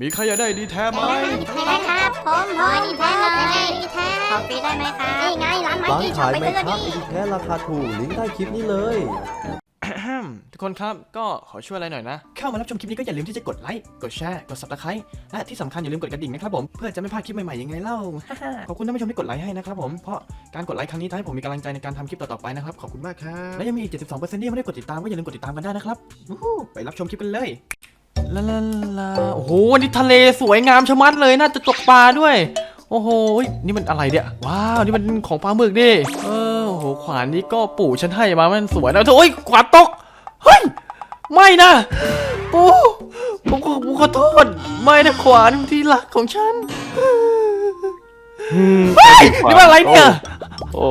มีใครอยากได้ดีแท้ไหมไม่ได้ครับ ผมผมดีแท้เลยดีแท้ขอฟรีได้ไหมครับนี่ไงร้านไม้ร้านที่ช็อขาปยไปไหมซื้อครับดิไอดีแท้ราคาถูกลิงก์ใต้คลิปนี้เลย ทุกคนครับก็ขอช่วยอะไรหน่อยนะ เข้ามารับชมคลิปนี้ก็อย่าลืมที่จะกดไลค์ กดแชร์ กด subscribe และที่สำคัญอย่าลืมกดกระดิ่งนะครับผมเพื่อจะไม่พลาดคลิปใหม่ๆยังไงเล่า ขอบคุณท่านผู้ชมที่กดไลค์ให้นะครับผมเพราะการกดไลค์ครั้งนี้ทำให้ผมมีกำลังใจในการทำคลิปต่อๆไปนะครับขอบคุณมากครับและยังมีอีก 72%ที่ยังไม่ได้กดติดตามก็อย่าลืมกดติดตามกันได้นะครับวู้ฮู้ไปรับชมคลิปกันเลย ลาลาลาโอ้โหวันนี้ทะเลสวยงามชะมัดเลยน่าจะตกปลาด้วย โอ้โหนี่มันอะไรเนี่ยว้าวนี่มันของปลาหมึกดิเออโอ้โหขวานนี้ก็ปู่ฉันให้มามันสวยนะโอ้ยขวานตกเฮ้ยไม่นะปู่ผมขอผมขอโทษไม่นะขวานที่รักของฉันเฮ้ยนี่มันอะไรเนี่ยโอ้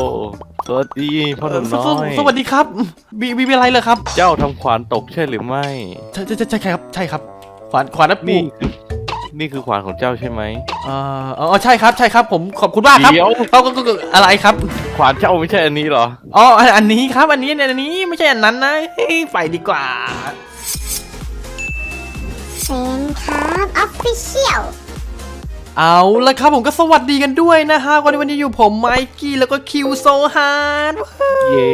สวัสดีพ่อหนุ่มสน้สอยสวัสดีครับมีมีมีอะไรเลยครับ เจ้าทำขวานตกใช่หรือไม่ ใช่ใช่ใช่ใช่ครับ ใช่ครับ ขวานขวานนะนี่ปู่คือนี่คือขวานของเจ้าใช่ไหมเอ่ออ๋อใช่ครับใช่ครับ ผมขอบคุณมากครับเดี๋ยวเอาก็ก็ก็อะไรครับ ขวานเจ้าไม่ใช่อันนี้เหรออ๋ออันอันนี้ครับ อันนี้เนี่ยอันนี้ไม่ใช่อันนั้นนะเฮ้ยไปดีกว่าเซนครับออฟฟิเชียล เอาละครับผมก็สวัสดีกันด้วยนะฮะวันนี้วันนี้อยู่ผมไมกี้แล้วก็คิวโซฮาร์ดเย้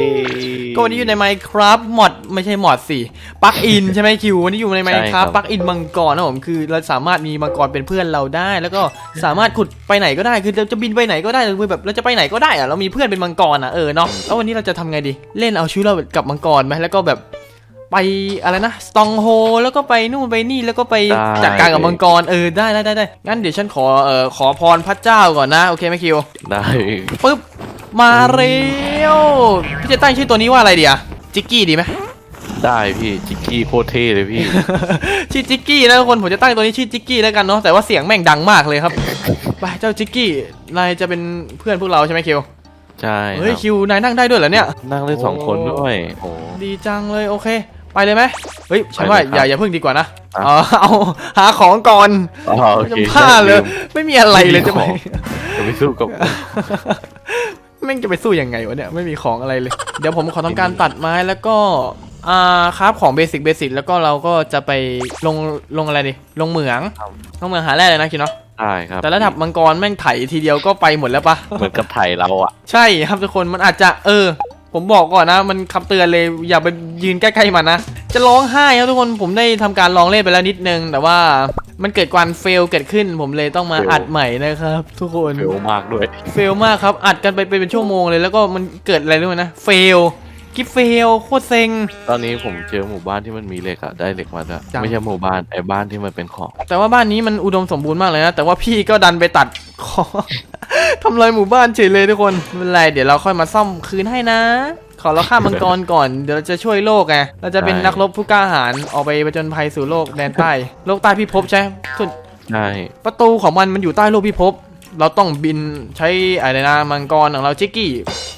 ก็วันนี้อยู่ใน Minecraft มอดไม่ใช่มอดสิปลั๊กอินใช่ไหมคิววันนี้อยู่ใน Minecraft ปลั๊กอินมังกรนะผมคือเราสามารถมีมังกรเป็นเพื่อนเราได้ แล้วก็สามารถขุดไปไหนก็ได้คือเราจะบินไปไหนก็ได้หรือแบบเราจะไปไหนก็ได้อะเรามีเพื่อนเป็นมังกรอะเออเนาะแล้ววันนี้เราจะทำไงดี เล่นเอาชีวิตเรากับมังกรไหมแล้วก็แบบ ไปอะไรนะสตองโฮแล้วก็ไปนู่นไปนี่แล้วก็ไปจัดการกับมังกรเออได้ได้ได้ได้งั้นเดี๋ยวฉันขอเอ่อขอพรพระเจ้าก่อนนะโอเคไหมคิวได้ปึ๊บมาเร็วพี่จะตั้งชื่อตัวนี้ว่าอะไรดีอะจิกกี้ดีไหมได้พี่จิกกี้โคตรเท่เลยพี่ ชื่อจิกกี้นะทุกคนผมจะตั้งตัวนี้ชื่อจิกกี้แล้วกันเนาะแต่ว่าเสียงแม่งดังมากเลยครับไปเจ้าจิกกี้นายจะเป็นเพื่อนพวกเราใช่ไหมคิวใช่เฮ้ยครับคิวนายนั่งได้ด้วยเหรอเนี่ย นั่งได้สองคนด้วยโอ้ดีจังเลยโอเค ไปเลยไหมเฮ้ยฉันว่าไปเลยครับอย่าอย่าเพิ่งดีกว่านะอะเอาเอาหาของก่อนอ๋อโอเคจะพลาดเลย ไม่มีอะไรเลยจะไปจะไปสู้กับแม่งจะไปสู้ยังไงวะเนี่ยไม่มีของอะไรเลย เดี๋ยวผมขอทำการตัดไม้แล้วก็อ่าครับของเบสิกเบสิกแล้วก็เราก็จะไปลงลงอะไรดิลงเหมืองลงเหมืองหาแร่เลยนะคิดเนาะได้ครับแต่ระดับมังกรแม่งไถทีเดียวก็ไปหมดแล้วปะ เหมือนกับไทยเราอะ ใช่ครับทุกคนมันอาจจะเออ ผมบอกก่อนนะ มันคำเตือนเลยอย่าไปยืนใกล้ๆมันนะ จะร้องไห้ครับทุกคนผมได้ทำการลองเล่นไปแล้วนิดนึง แต่ว่ามันเกิดการเฟลเกิดขึ้น ผมเลยต้องมาอัดใหม่นะครับ ทุกคนเร็วมากด้วยเฟลมากครับอัดกันไปเป็นชั่วโมงเลยแล้วก็มันเกิดอะไรรู้ไหมนะเฟล กิฟเฟลโคตรเซ็ง ตอนนี้ผมเจอหมู่บ้านที่มันมีเหล็กอะได้เหล็กมาแล้วจังไม่ใช่หมู่บ้านไอ้บ้านที่มันเป็นของ แต่ว่าบ้านนี้มันอุดมสมบูรณ์มากเลยนะ แต่ว่าพี่ก็ดันไปตัดคอทำลายหมู่บ้านเฉยเลยทุกคนไม่เป็นไรเดี๋ยวเราค่อยมาซ่อมคืนให้นะ ขอเราฆ่ามังกรก่อนเดี๋ยวเราจะช่วยโลกไงเราจะเป็นใช่ นักรบผู้กล้าหาญออกไปผจญภัยสู่โลกแดนใต้ โลกใต้พิภพใช่ส่วนใช่ประตูของมันมันอยู่ใต้โลกพิภพ เราต้องบินใช้อะไรนะมังกรของเราจิกกี้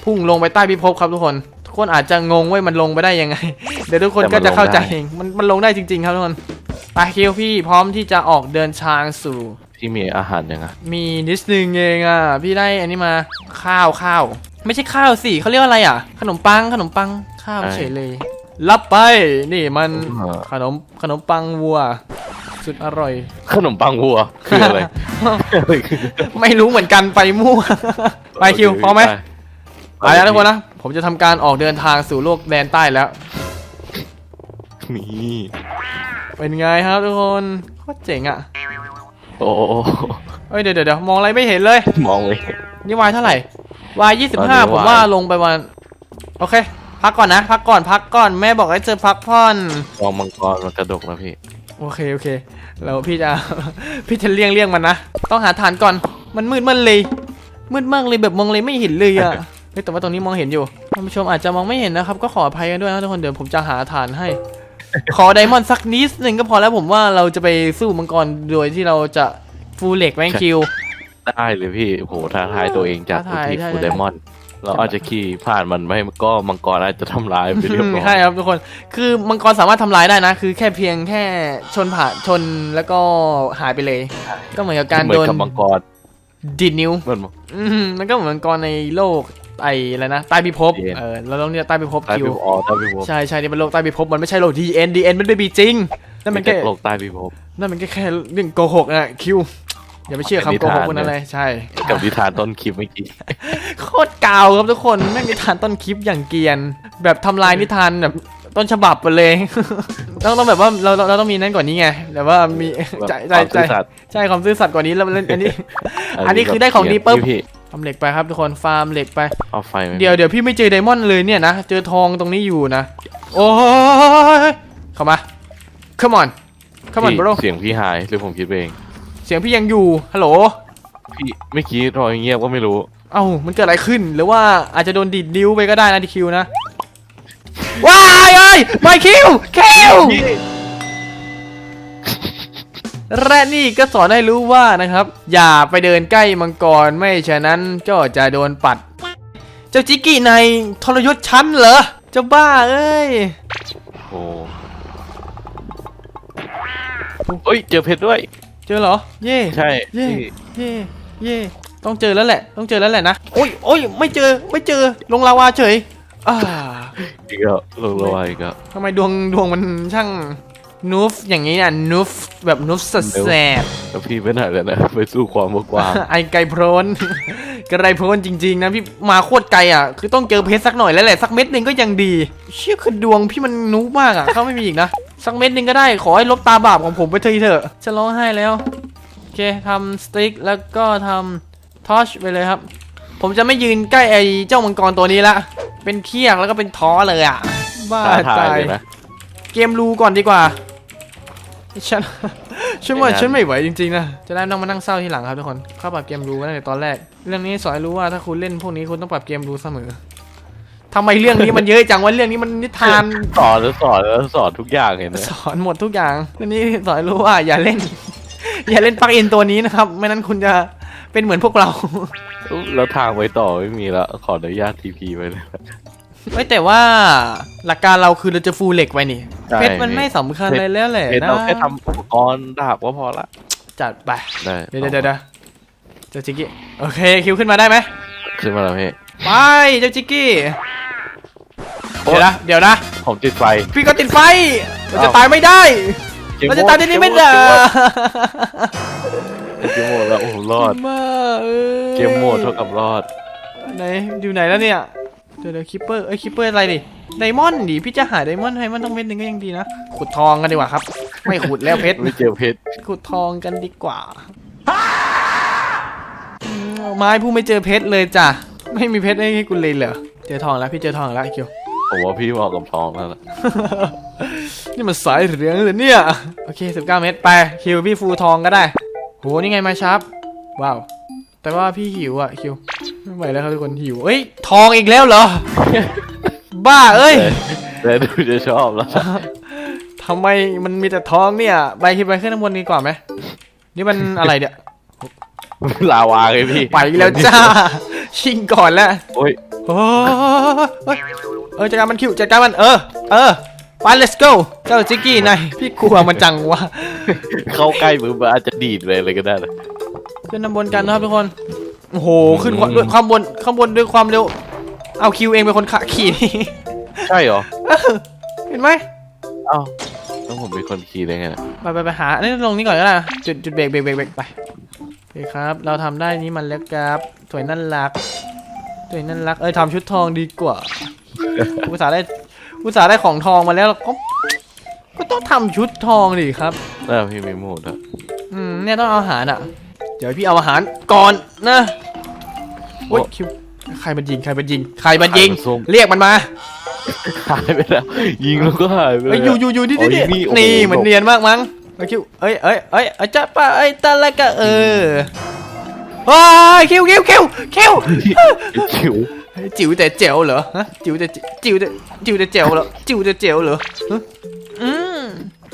พุ่งลงไปใต้พิภพครับทุกคนทุก คนอาจจะงงว่ามันลงไปได้ยังไง เดี๋ยวทุกคนก็จะเข้าใจเองมันมันลงได้จริง ๆ ครับทุกคนไปคิวพี่พร้อมที่จะออกเดินทางสู่ที่มีอาหารยังไงมีนิดนึงเองอะพี่ได้อันนี้มาข้าวข้าวไม่ใช่ข้าวสิเขาเรียกว่าอะไรอะ ขนมปังขนมปังข้าวเฉยเลย รับไปนี่มันขนมขนมปังวัว สุดอร่อย ขนมปังวัวคืออะไรไม่รู้เหมือนกันไปมั่วไปคิวพร้อมไหมไปแล้วทุกคนนะ ผมจะทำการออกเดินทางสู่โลกแดนใต้แล้วมีเป็นไงครับทุกคนโคตรเจ๋งอะโอ้โหเอ้ยเดี๋ยวเดี๋ยวเดี๋ยวมองอะไรไม่เห็นเลย มองเลยนี่วายเท่าไหร่วายยี่สิบตอนห้านี้ผมวายว่าลงไปวัน โอเค พักก่อนนะ พักก่อนพักก่อนแม่บอกให้เจอพักผ่อนมองมังกรมันกระดกนะพี่ โอเคโอเค แล้วพี่จะพี่จะเลี่ยงเลี่ยงมันนะ ต้องหาฐานก่อนมันมืดมันเลยมืดมากเลยแบบมองเลยไม่เห็นเลยอะ เฮ้ยแต่ว่าตรงนี้มองเห็นอยู่ท่านผู้ชมอาจจะมองไม่เห็นนะครับ ก็ขออภัยกันด้วยนะทุกคนเดี๋ยวผมจะหาฐานให้ ขอไดมอนด์สักนิดหนึ่งก็พอแล้วผมว่าเราจะไปสู้มังกรโดยที่เราจะฟูลเหล็กแมงคิว ได้เลยพี่โหท้าทายตัวเองจากท้าทายทีใช่ฟูใช่เดมอนเราอาจจะขี่ผ่านมันไม่ก็มังกรอาจจะทำลายไปเรียบร้อยใช่ครับทุกคน คือมังกรสามารถทำลายได้นะ คือแค่เพียงแค่ชนผ่าชนแล้วก็หายไปเลย ก็เหมือนกับการเหมือโดนนกับมังกรดีดนิ้วเหมือนอืมมันก็เหมือนมังกรในโลก ไอ้อะไรนะใต้พิภพ DN เออเราต้องเรียกใต้พิภพได้คิไปวออได้ไปวใช่ใช่นี่เป็นโลกใต้พิภพมันไม่ใช่โลกดีเอ็นดีเอ็นมันไม่มีจริงนั่นมันแค่แค่โลกใต้พิภพ นั่นมันแค่แค่เรื่องโกหกนะคิวอย่าไปเชื่อคำโกหกคนนั้นเลยใช่ กับนิทานต้นคลิปเมื่อกี้ โคตรกาวครับทุกคนแม่งนิทานต้นคลิปอย่างเกรียน แบบทำลายนิทานแบบต้นฉบับไปเลย ต้องต้องแบบว่าเราเราเราต้องมีนั่นกว่านี้ไงแบบว่ามีใจใจความใจซื่อสัตย์ใช่ความซื่อสัตย์กว่านี้แล้วอันนี้ อันนี้คือได้ของดีปุ๊บ พี่ ทำเหล็กไปครับทุกคนฟาร์มเหล็กไป เอาไฟไหมเดี๋ยวเดี๋ยวพี่ไม่เจอไดมอนด์เลยเนี่ยนะ เจอทองตรงนี้อยู่นะ โอ้ยเข้ามา come on come on พี่ bro เสียงพี่หายหรือผมคิดไปเอง เสียงพี่ยังอยู่ ฮัลโหล พี่เมื่อกี้รอยเงียบก็ไม่รู้ เอ้า มันเกิดอะไรขึ้น หรือว่าอาจจะโดนดีดนิ้วไปก็ได้นะดีคิวนะ ว้ายเอ้ยไม่คิวคิว และนี่ก็สอนให้รู้ว่านะครับ อย่าไปเดินใกล้มังกรไม่ฉะนั้นก็จะโดนปัด เจ้าจิกกี้ในทรยศชั้นเหรอเจ้าบ้าเอ้ยโอ้เฮ้ยเจอเพชรด้วย เจอเหรอ เย่ใช่เย่พี่เย่เย่ต้องเจอแล้วแหละ ต้องเจอแล้วแหละนะโอ้ยโอ้ยไม่เจอไม่เจอลงลาวาเฉยอ่าอีกแล้วลงระวายอีกแล้วทำไมดวงดวงมันช่าง นูฟอย่างนี้น่ะนูฟแบบนูฟสดแสบแล้วพี่ไปไหนแล้วนะไปสู้ความบกวางไอไกลโพรนกระไรโพรนจริงๆนะพี่มาโคตรไกลอะ คือต้องเจอเพชรสักหน่อยแล้วแหละสักเม็ดหนึ่งก็ยังดี เชื่อคือดวงพี่มันนูฟมากอะเขาไม่มีอีกนะ สักเม็ดหนึ่งก็ได้ขอให้ลบตาบาปของผมไปเถอะเถอะจะร้องไห้แล้วโอเคทำสติ๊กแล้วก็ทำทอชไปเลยครับ ผมจะไม่ยืนใกล้ไอ้เจ้ามังกรตัวนี้ละเป็นเคียกแล้วก็เป็นท้อเลยอะบ้าท้าทายตายเลยนะเกมรูก่อนดีกว่า ฉัน ฉันว่าไม่นานฉันไม่ไหวจริงๆนะ จะได้ไม่ต้องมานั่งเศร้าทีหลังครับทุกคน เข้าปรับเกมรูตั้งแต่ตอนแรก เรื่องนี้สอนให้รู้ว่าถ้าคุณเล่นพวกนี้คุณต้องปรับเกมรูเสมอทำไมเรื่องนี้มันเยอะจังวะเรื่องนี้มันนิทานสอนแล้วสอนแล้วสอนทุกอย่างเห็นไหมสอนหมดทุกอย่างเรื่องนี้สอนให้รู้ว่าอย่าเล่น อย่าเล่นปลั๊กอินตัวนี้นะครับ ไม่นั้นคุณจะเป็นเหมือนพวกเรา แล้วทางไว้ต่อไม่มีแล้วขออนุญาตทีพีไปเลย เฮ้ยแต่ว่าหลักการเราคือเราจะฟูลเหล็กไว้นี่ใช่ เพชรมันไม่สำคัญเลยแล้วแหละเห็นนะเราแค่ทำอุปกรณ์ดาบก็พอละ จัดไปได้เดี๋ยวเดี๋ยวเดี๋ยวเจ้าจิกกี้โอเคคิวขึ้นมาได้ไหมขึ้นมาแล้วพี่ ไปเจ้าจิกกี้เดี๋ยวนะเดี๋ยวนะ ผมติดไฟ พี่ก็ติดไฟเราจะอ้าว ตายไม่ได้กมเราจะตายที่นี่ไม่ได้เกมโหมดแล้วโอ้โหรอดมาเอ้ยเกมโหมดเท่ากับรอดไหนอยู่ไหนแล้วเนี่ย เดี๋ยวเดี๋ยวคิปเปอร์เอ้ยคิปเปอร์อะไรดิไดมอนด์ดิพี่จะหาไดมอนด์ให้มันต้องเม็ดหนึงก็ยังดีนะขุดทองกันดีกว่าครับ ไม่ขุดแล้วเพชรไม่เจอเพชรขุดทองกันดีกว่าอืมไม้ผู้ไม่เจอเพชรเลยจ้ะไม่มีเพชรให้กูเลยเหรอเจอทองแล้วพี่เจอทองแล้วไอ้คิว ผมว่าพี่เหมาะกับทองแล้วล่ะนี่มันสายเหลืองเลยเนี่ย โอเค 19 เมตรไป คิวพี่ฟูทองก็ได้ โห นี่ไงมาชับ ว้าว แต่ว่าพี่หิวอะ คิว ไม่ไหวแล้วครับทุกคนหิวเอ้ยทองอีกแล้วเหรอ บ้าเอ้ยแต่ดูจะชอบแล้วทำไมมันมีแต่ทองเนี่ยไปคิดไปขึ้นข้างบนดีกว่าไหมนี่มันอะไรเนี่ยลาวาเลยพี่ไปแล้วจ้าชิงก่อนแล้วโอ้ยโอ้ยเออจัดการมันคิวจัดการมันเออ เออไป let's go เจ้าจิกกี้นายพี่กลัวมันจังวะเข้าใกล้มือมันอาจจะดีดไปเลยก็ได้นะขึ้นน้ำบนกันนะครับทุกคน โอ้โหขึ้นอืมด้วยความบนข้างบนด้วยความเร็ว เอาคิวเองเป็นคนขับขี่นี่ ใช่เหรอเห็นไหมเอ้าแล้วผมเป็นคนขี่ได้ไงนะไปไปไปหาอันนี้ลงนี่ก่อนก็ได้นะจุดจุดเบรกเบรกเบรกเบรกไปโอเคครับ เราทำได้นี้มันแล้วครับสวยน่ารักสวยน่ารักเอ้ยทำชุดทองดีกว่า อุตส่าห์ได้อุตส่าห์ได้ของทองมาแล้วเราก็ก็ต้องทำชุดทองดิครับ น่าพี่มีโหมดอะ อืมเนี่ยต้องเอาอาหารอะ เดี๋ยวพี่เอาอาหารก่อนนะ โอ้ยคิวใครมันยิงใครมันยิงใครมันยิงส้มเรียกมันมาหายไปแล้ว ยิงแล้วก็หายไปเอ้ยเลอยู่อยู่อยู่นี่อ๋อนี่อยู่นี่โอ้โหนี่เหมือนเนียนมากมั้งเอ้ยคิวเอ้ยเอ้ยเอ้ยเอ้ยจ้าป้าเอ้ยตาละกะเออว้ายคิวคิวคิวคิว จิ๋วเฮ้ยจิ๋วแต่เจ๋วเหรอฮะจิ๋วแต่จิ๋วแต่จิ๋วแต่เจ๋วเหรอจิ๋วแต่เจ๋วเหรอฮะอืม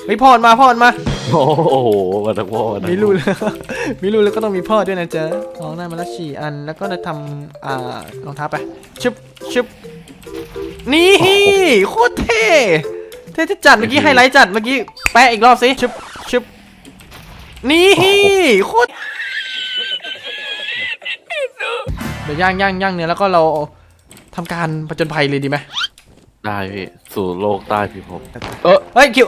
เฮ้ยพ่อมันมาพ่อมันมา โอ้โหมาทั้งพ่อมาทั้งมีรูแล้ว มีรูแล้วก็ต้องมีพ่อด้วยนะจ๊ะทองได้มาละสี่อัน แล้วก็จะทำอ่ารองเท้าไปชึบชึบนี่โคตรเท่เท่จะจัดเมื่อกี้ไฮไลท์จัดเมื่อกี้แปะอีกรอบสิชึบชึบนี่โคตรเดี๋ยวย่างย่างย่างเนื้อแล้วก็เราทำการผจญภัยเลยดีไหมได้พี่สู่โลกใต้พิภพเฮ้ยคิว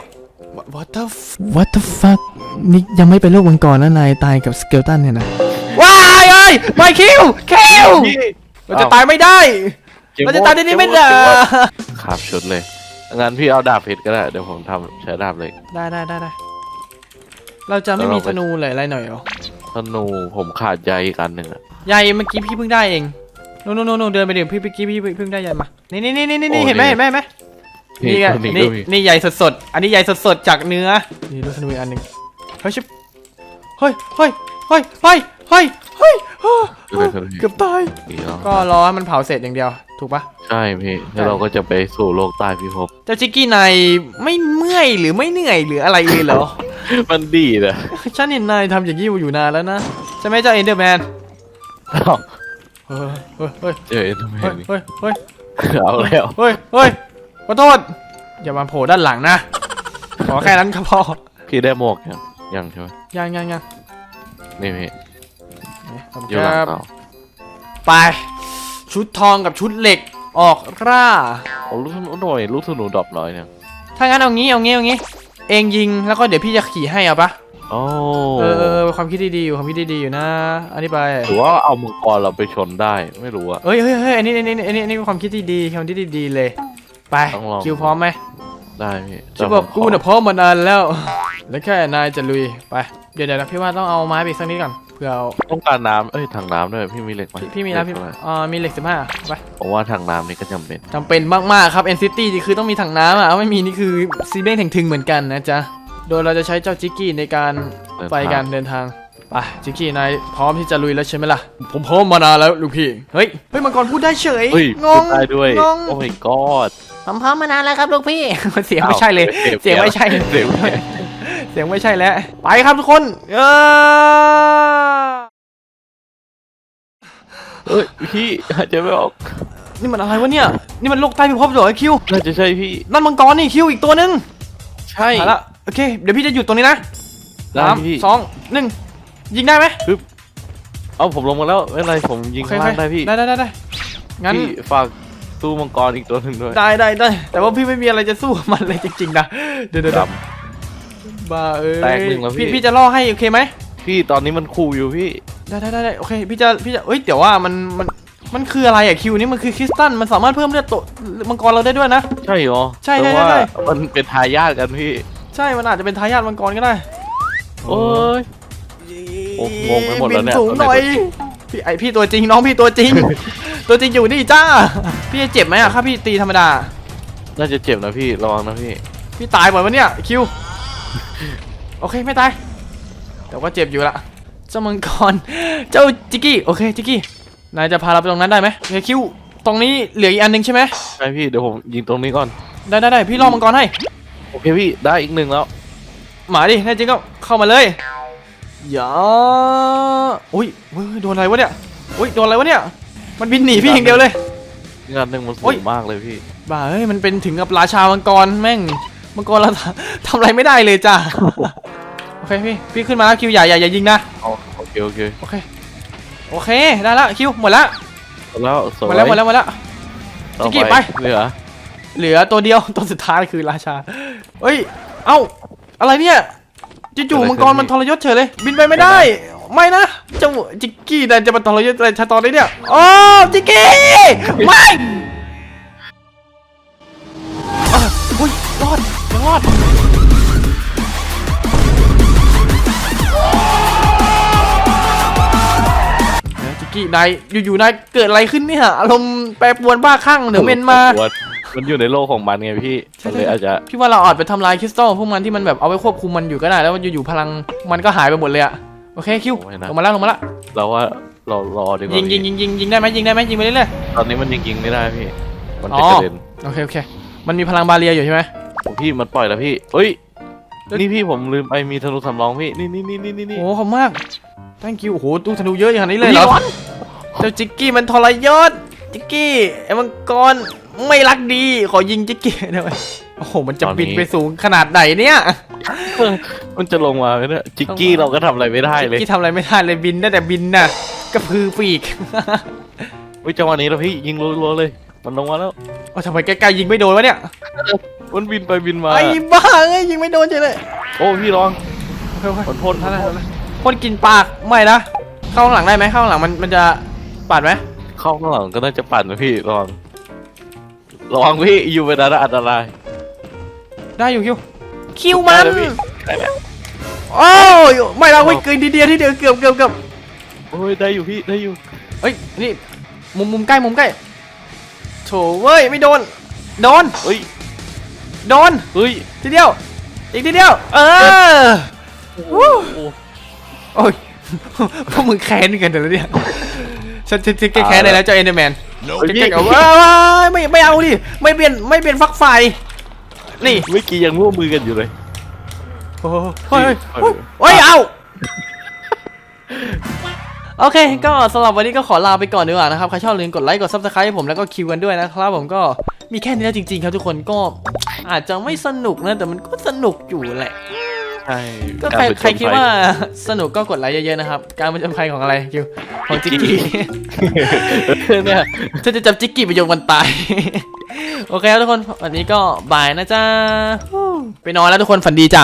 what the f- what the fuck นี่ยังไม่เป็นโรคมังกรนะนายตายกับสเกลตันเนี่ยนะว้ายเอ้ยไม่คิวคิวเราจะตายไม่ได้ เราจะตายที่นี่ไม่ได้ครับชุดเลย งั้นพี่เอาดาบเพชรก็ได้ เดี๋ยวผมทำใช้ดาบเหล็ก ได้ได้ได้ได้เราจะไม่มีธนูเลยอะไรหน่อยเหรอ ธนูผมขาดใยอีกอันหนึ่งอะยายเมื่อกี้พี่เพิ่งได้เองนู่นนู่นนู่นเดินไปเดี๋ยวพี่เมื่อกี้พี่เพิ่งได้ยายมานี่นี่นี่นี่นี่เห็นไหมเห็นไหมเห็นไหม นี่นี่ไงตัวนี้นี่ก็มีนี่ใหญ่สดๆ อันนี้ใหญ่สดๆ จากเนื้อ นี่ดูธนูอีกอันหนึ่งเฮ้ยชิบเฮ้ยเฮ้ยเฮ้ยเฮ้ยเฮ้ยเฮ้ยเฮ้ยก็เลยก็เลยเกือบตายดีแล้วก็รอให้มันเผาเสร็จอย่างเดียว ถูกปะใช่พี่แล้วเราก็จะไปสู่โลกใต้พิภพเจ้าจิกกี้นายไม่เมื่อยหรือไม่เหนื่อยหรืออะไรเลยเหรอ มันดีนะฉันเห็นนายทำอย่างนี้อยู่นานแล้วนะใช่ไหมเจ้าเอนเดอร์แมนอ้าวเฮ้ยเฮ้ยเฮ้ยเจอเอ็นทำไมเฮ้ยนี่เฮ้ยเฮ้ยเอาแล้วเฮ้ยเฮ้ย ขอโทษ อย่ามาโผล่ด้านหลังนะ ขอแค่นั้นก็พอ พี่ได้หมวกยังยังใช่ไหมยังยังยังนี่พี่ขอบคุณอยู่หลังครับ เตาไป ชุดทองกับชุดเหล็กออกร่าโอ้ลูกธนูหน่อยลูกธนูดรอปน้อยเนี่ยถ้างั้นเอางี้เอางี้เอางี้ เองยิงแล้วก็เดี๋ยวพี่จะขี่ให้เอาปะโอ้เออเออเออความคิดดีๆอยู่ความคิดดีๆอยู่นะ อันนี้ไป หรือว่าเอามังกรเราไปชนได้ไม่รู้อะเฮ้ยเฮ้ยเฮ้ยอันนี้อันนี้อันนี้อันนี้เป็นความคิดที่ดีความคิดที่ดีเลย ไปต้องลอง คิวพร้อมไหมได้พี่จะบอกกูน่ะพร้อมมานานแล้ว แล้วแค่นายจะลุยไปเดี๋ยวเดี๋ยวนะพี่ว่าต้องเอาไม้ไปอีกสักนิดก่อนเพื่อเอาต้องการน้ำเอ้ยถังน้ำด้วยพี่มีเหล็กไหมพี่พี่มีนะพี่เหล็กเท่าไหร่อ่ามีเหล็กสิบห้าไปผมว่าถังน้ำนี่ก็จำเป็นจำเป็นมากๆครับ NCT นี่คือต้องมีถังน้ำอะไม่มีนี่คือซีเบ้งถึงๆเหมือนกันนะจ๊ะโดยเราจะใช้เจ้าจิกกี้ในการไปการเดินทาง ไปจิกกี้นายพร้อมที่จะลุยแล้วใช่ไหมล่ะ ผมพร้อมมานานแล้วลูกพี่ เฮ้ยเฮ้ยมังกรพูดได้เฉยเฮ้ยงพูงดได้ด้วย งงโอ้ my god ผมพร้อมมานานแล้วครับลูกพี่ เสียงไม่ใช่เลยอ้าวเสียงไม่ใช่เสียงไม่ใช่เสียงไม่ใช่แล้ว ไปครับทุกคนเออเอ้ยพี่หายใจไม่ออกนี่มันอะไรวะเนี่ย นี่มันโลกใต้พิภพเหรอไอ้คิว น่าจะใช่พี่ นั่นมังกรนี่คิวอีกตัวหนึง ใช่เอาละโอเค เดี๋ยวพี่จะหยุดตรงนี้นะได้สามพี่สองหนึ่ง ยิงได้ไหมเอาผมลงมาแล้วไม่เป็นไรผมยิงโอเคข้างล่างได้พี่ได้ได้ได้ได้งั้นพี่ฝากตู้มังกรอีกตัวหนึ่งด้วยได้ได้ได้แต่ว่าพี่ไม่มีอะไรจะสู้กับมันเลยจริงๆนะเดี๋ยวเดี๋ยวครัเดี๋ยวบบ้าเอ้ยแตกหนึ่งแล้วพี่ พี่จะล่อให้โอเคไหมพี่ตอนนี้มันคู่อยู่พี่ได้ได้ได้ได้โอเคพี่จะพี่จะเอ้ยเดี๋ยวว่ามันมันมันคืออะไรอะคิวนี่มันคือคริสตัลมันสามารถเพิ่มเลือดตัวมังกรเราได้ด้วยนะ ใช่เหรอใช่ใช่แต่ว่าใช่ มันเป็นทายาทกันพี่ ใช่มันอาจจะเป็นทายาทมังกรก็ได้โอ้ย โอ้งงไปหมดแล้วเนี่ยบิสูงหน่อยพี่ไอพี่ตัวจริงน้องพี่ตัวจริง ตัวจริงอยู่นี่จ้า พี่จะเจ็บไหมอะครับพี่ตีธรรมดา น่าจะเจ็บนะพี่ระวังนะพี่ พี่ตายหมดวะเนี่ยคิว โอเคไม่ตายแต่ว่าเจ็บอยู่ละเจ้ามังกรเจ้าจิกกี้โอเคจิกกี้นายจะพาเราไปตรงนั้นได้ไหมโอเคคิวตรงนี้เหลืออีกอันหนึงใช่ไหมใช่พี่เดี๋ยวผมยิงตรงนี้ก่อนได้ได้ได้พี่ล่อมังกรให้โอเคพี่ได้อีกหนึ่งแล้วหมาดิแน่จริงก็เข้ามาเลย อย่าอุ้ยอุ้ยโดนอะไรวะเนี่ยอุ้ยโดนอะไรวะเนี่ย มันบินหนีพี่อย่างเดียวเลยงานหนึ่งมันโอ้สูยงมากเลยพี่ บ้าเฮ้ยมันเป็นถึงกับราชามังกรแม่งมังกรเราทำอะไรไม่ได้เลยจ้าโอเคพี่พี่ขึ้นมาแล้วคิวอย่าอย่าอย่ายิงนะเอาโอเค โอเคโอเคโอเคได้ละคิวหมดละหมดแล้วสวยหมดแล้วหมดแล้วหมดแล้ว ต่อจิกกี้ไป เหลือเหลือตัวเดียว ตัวสุดท้ายคือราชาเอ้ยเอ้าอะไรเนี่ย จู่ๆมังกรมันทรยศเฉยเลย บินไปไม่ได้ ไม่นะเจ้าจิกกี้นั่นจะมาทรยศอะไรชาตอนนี้เนี่ยโอ้จิกกี้ไม่อะอุ้ยรอดยังรอดเดี๋ยวจิกกี้นายอยู่ๆนายเกิดอะไรขึ้นเนี่ยอารมณ์แปรปรวนบ้าคลั่งเดี๋ยวเมนมาปวด มันอยู่ในโลกของมันไงพี่ใช่มันเลยใช่อาจจะพี่ว่าเราอาจไปทำลายคริสตัลพวกมันที่มันแบบเอาไว้ควบคุมมันอยู่ก็ได้ แล้วอยู่ๆพลังมันก็หายไปหมดเลยอะโอเคคิวลงมาแล้วลงมาแล้วเราว่าเรารอดีกว่ายิงยิงยิงยิงยิงได้ไหมยิงได้ไหมยิงไปเรื่อยตอนนี้มันยิงยิงไม่ได้พี่ มันอ๋จะอกระเด็นๆโอเคโอเค มันมีพลังบาเรียอยู่ใช่ไหมโอ้พี่มันปล่อยแล้วพี่เฮ้ยแล้วนี่พี่ผมลืมไปมีธนูสำรองพี่นี่นี่นี่นี่นี่นี่โอ้ขอบคุณมาก thank you โอ้โหตู้ธนูเยอะอย่างนี้เลยเหรอเจ้าจิกกี้มันทรยศจิกกี้ไอ้มังกร ไม่รักดี ขอยิงจิกกี้ได้ไหมโอ้โห มันจะบินไปสูงขนาดไหนเนี่ยมันจะลงมาไหมเนี่ยจิกกี้เราก็ทำอะไรไม่ได้เลยที่ทำอะไรไม่ได้เลยบินได้แต่บินน่ะกระพือปีกวิจังหวะนี้แล้วพี่ยิงรัวๆเลย มันลงมาแล้วโอ้ทำไมใกล้ๆยิงไม่โดนวะเนี่ยมันบินไปบินมาไอ้บ้าเอ้ยยิงไม่โดนเฉยเลย โอ้พี่ลองเฮ้ยขอโทษท่านท่านพ่นกินปากไม่นะเข้าข้างหลังได้ไหมเข้าข้างหลังมันมันจะปาดไหมเข้าข้างหลังก็น่าจะปั่นนะพี่ลอง ระวังพี่อยู่เวลาอันตรายได้อยู่คิวคิวมัน ได้แล้วพี่ได้แล้วโอ้ยไม่เราเว้ยเกินทีเดียวที่เดียวเกือบเกือบเกือบโอ้ยได้อยู่พี่ได้อยู่เอ้ยนี่มุมมุมใกล้มุมใกล้โถเว้ยไม่โดน โดนเฮ้ยโดนเฮ้ยทีเดียว อีกทีเดียว เออโอ้โหโอ้ยพวกมึงแค้นกันแต่ละเนี่ย ฉันฉันฉันแก้แค้นได้แล้วเจ้าเอ็นเดอร์แมนเฮ้ยจะพี่แก้กับว้ายไม่ไม่เอาดิไม่เปลี่ยนไม่เปลี่ยนฟักไฟนี่เมื่อกี้ยังร่วมมือกันอยู่เลยโอ้โหเฮ้ยเอเฮ้ยอเฮ้ยเอาโอเค ก็สำหรับวันนี้ก็ขอลาไปก่อนดีกว่านะครับ ใครชอบอย่าลืมกดไลค์ กดซับสไครต์ให้ผมแล้วก็คิวกันด้วยนะครับผมก็มีแค่นี้แล้วจริงๆ ครับทุกคนก็อาจจะไม่สนุกนะ แต่มันก็สนุกอยู่แหละ ใช่ก็ใครกาผจญใครคิดภัยว่าสนุกก็กดไลค์เยอะๆนะครับ การประจนภัยของอะไรคิวของจิกกี้เนี่ยฉันจะจับจิกกี้ไปโยนวันตาย โอเคครับทุกคนวันนี้ก็บายนะจ๊ะไปนอนแล้วทุกคนฝันดีจ้ะ